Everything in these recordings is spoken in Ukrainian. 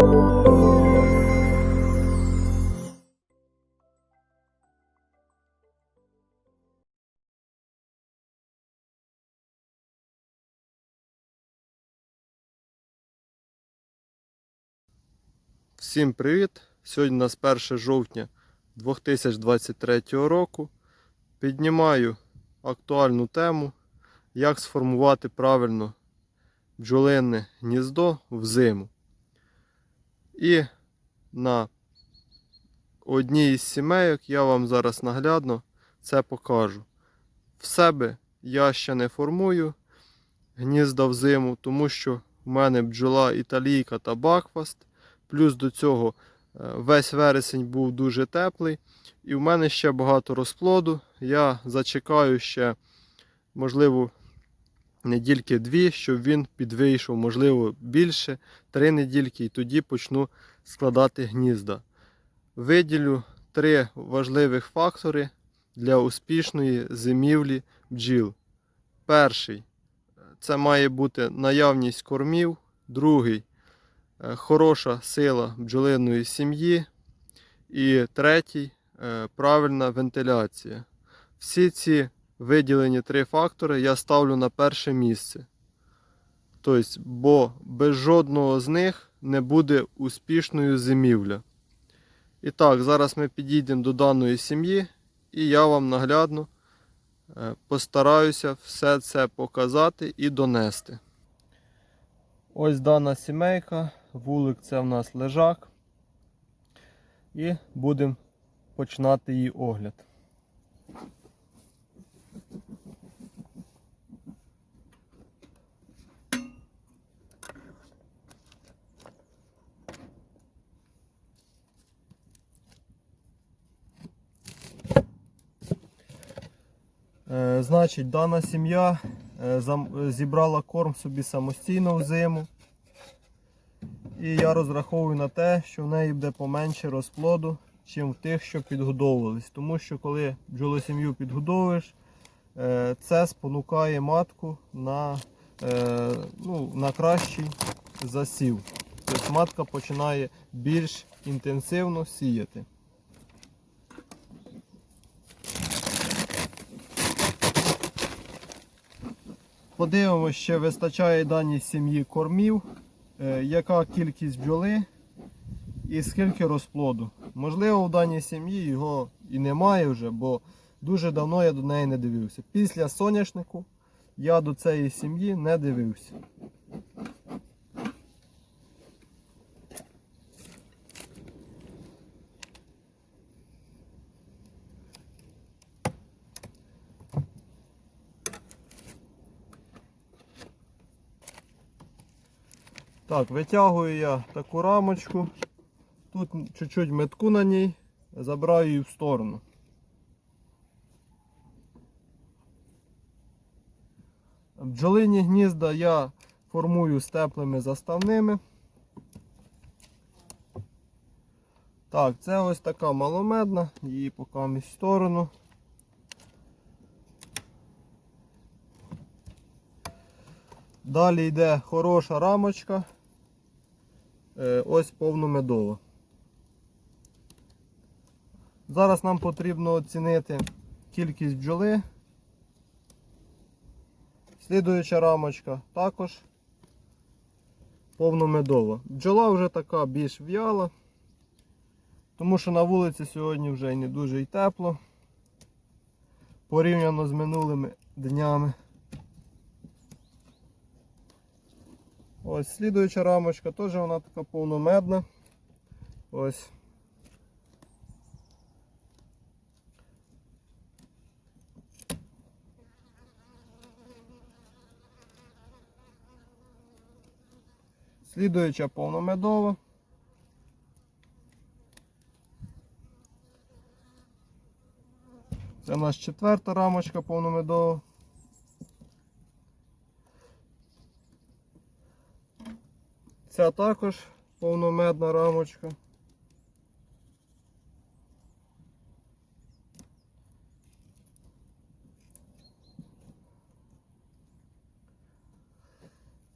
Всім привіт! Сьогодні у нас 1 жовтня 2023 року. Піднімаю актуальну тему, як сформувати правильно бджолине гніздо взиму. І на одній із сімейок я вам зараз наглядно це покажу. В себе я ще не формую гнізда взиму, тому що в мене бджола італійка та бакфаст. Плюс до цього е, весь вересень був дуже теплий. І в мене ще багато розплоду. Я зачекаю ще, можливо, недільки дві, щоб він підвийшов, можливо, більше, три недільки, і тоді почну складати гнізда. Виділю три важливих фактори для успішної зимівлі бджіл. Перший це має бути наявність кормів. Другий е, хороша сила бджолиної сім'ї. І третій е, правильна вентиляція. Всі ці виділені три фактори я ставлю на перше місце. Тобто, бо без жодного з них не буде успішною зимівля. І так, зараз ми підійдемо до даної сім'ї, і я вам наглядно е, постараюся все це показати і донести. Ось дана сімейка, вулик це в нас лежак. І будемо починати її огляд. Значить, дана сім'я е, зібрала корм собі самостійно в зиму. І я розраховую на те, що в неї буде поменше розплоду, чим в тих, що підгодовувались. Тому що коли бджолосім'ю підгодовуєш, е, це спонукає матку на, е, ну, на кращий засів. Тобто матка починає більш інтенсивно сіяти. Подивимося, ще вистачає даній сім'ї кормів, е, яка кількість бджоли і скільки розплоду. Можливо, в даній сім'ї його і немає вже, бо дуже давно я до неї не дивився. Після соняшнику я до цієї сім'ї не дивився. Так, витягую я таку рамочку. Тут чуть-чуть метку на ній, забираю її в сторону. Бджолині гнізда я формую з теплими заставними. Так, це ось така маломедна, її поки в сторону. Далі йде хороша рамочка. Е, Ось повномедова. Зараз нам потрібно оцінити кількість бджоли. Слідуюча рамочка також повномедова. Бджола вже така більш в'яла, тому що на вулиці сьогодні вже не дуже й тепло порівняно з минулими днями. Ось слідуюча рамочка, теж вона така повномедна. Ось. Слідуюча повномедова. Це у нас четверта рамочка повномедова. Ця також повномедна рамочка.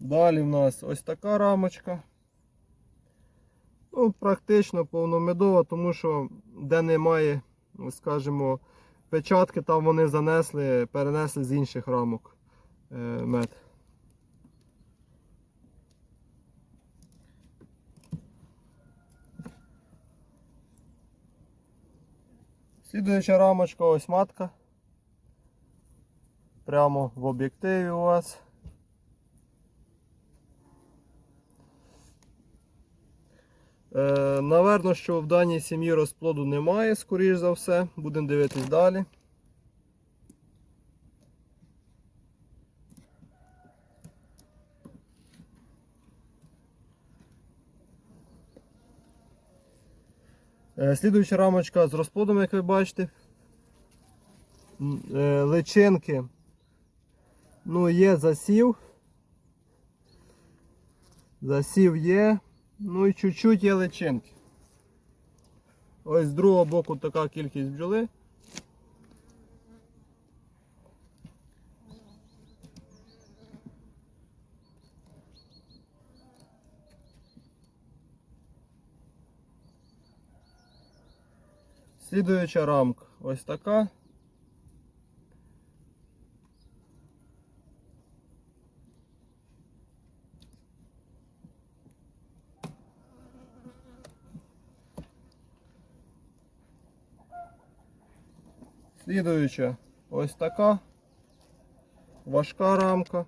Далі в нас ось така рамочка. Ну, практично повномедова, тому що де немає, скажімо, печатки, там вони занесли, перенесли з інших рамок е, мед. Слідуюча рамочка, ось матка. Прямо в об'єктиві у вас. Е, наверно, що в даній сім'ї розплоду немає, скоріш за все. Будемо дивитись далі. Слідуюча рамочка з розплодом, як ви бачите. Е, Личинки. Ну, є засів. Засів є. Ну і чуть-чуть є личинки. Ось з другого боку така кількість бджоли. Слідуюча рамка ось така. Слідуюча ось така важка рамка.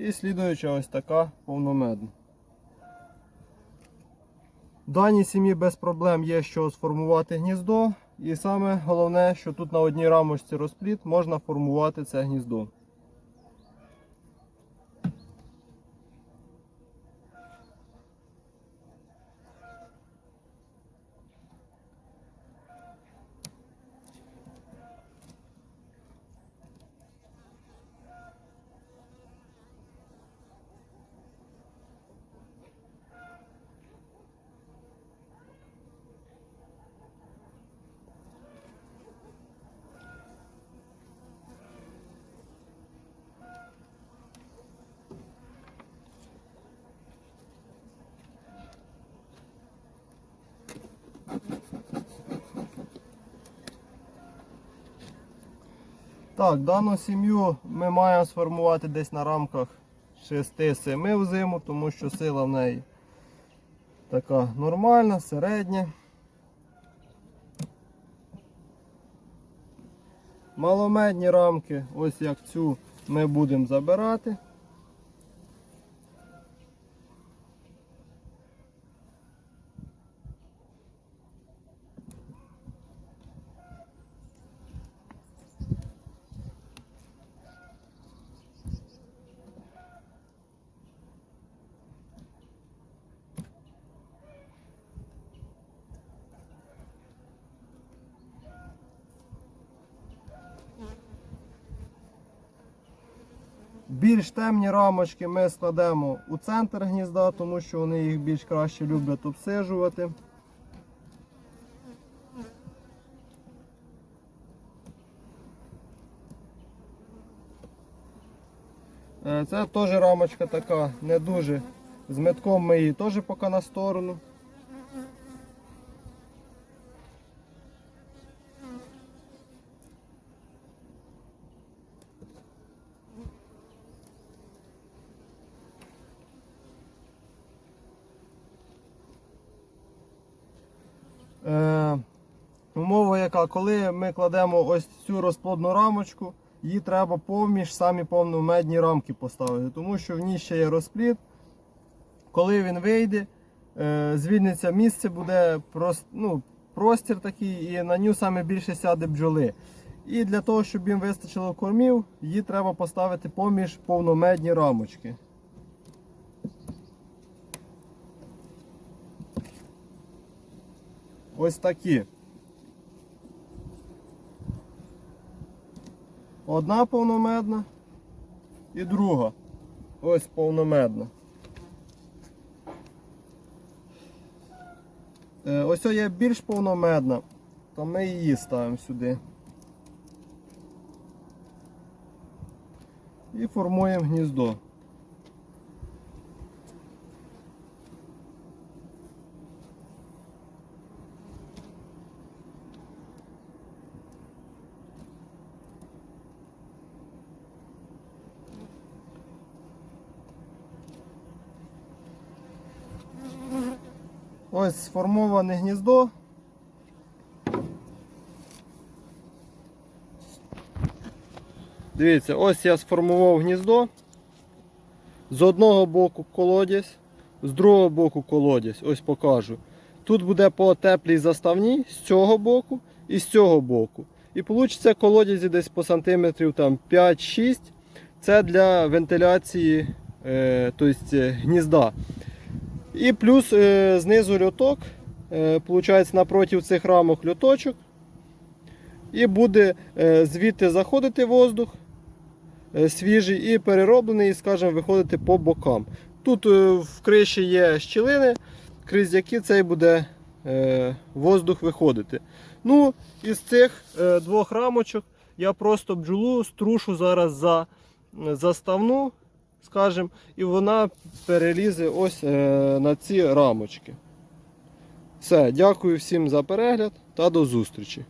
І слідуюча ось така повномедна. В даній сім'ї без проблем є що сформувати гніздо. І саме головне, що тут на одній рамочці розпліт можна формувати це гніздо. Так, дану сім'ю ми маємо сформувати десь на рамках 6-7 взиму, тому що сила в неї така нормальна, середня. Маломедні рамки, ось як цю ми будемо забирати. Більш темні рамочки ми складемо у центр гнізда, тому що вони їх більш краще люблять обсижувати. Е, Це теж рамочка така не дуже. З метком ми її теж поки на сторону. Умова яка, коли ми кладемо ось цю розплодну рамочку, її треба поміж самі повномедні рамки поставити, тому що в ній ще є розплід. Коли він вийде, е, звільниться місце, буде прос, ну, простір такий, і на ню саме більше сяде бджоли. І для того, щоб їм вистачило кормів, її треба поставити поміж повномедні рамочки. Ось такі. Одна повномедна і друга. Ось повномедна. Е, Ось є більш повномедна, то ми її ставимо сюди. І формуємо гніздо. Ось сформоване гніздо. Дивіться, ось я сформував гніздо. З одного боку колодязь, з другого боку колодязь. Ось покажу. Тут буде по теплій заставній з цього боку і з цього боку. І вийде колодязі десь по сантиметрів 5-6. Це для вентиляції е, тобто, гнізда. І плюс е, знизу льоток, е, получається напроти цих рамок льоточок. І буде е, звідти заходити воздух свіжий і перероблений, скажімо, виходити по бокам. Тут в криші є щілини, крізь які цей буде воздух виходити. Ну, із цих двох рамочок я просто бджолу струшу зараз за заставну, скажімо, і вона перелізе ось е, на ці рамочки. Все, дякую всім за перегляд та до зустрічі.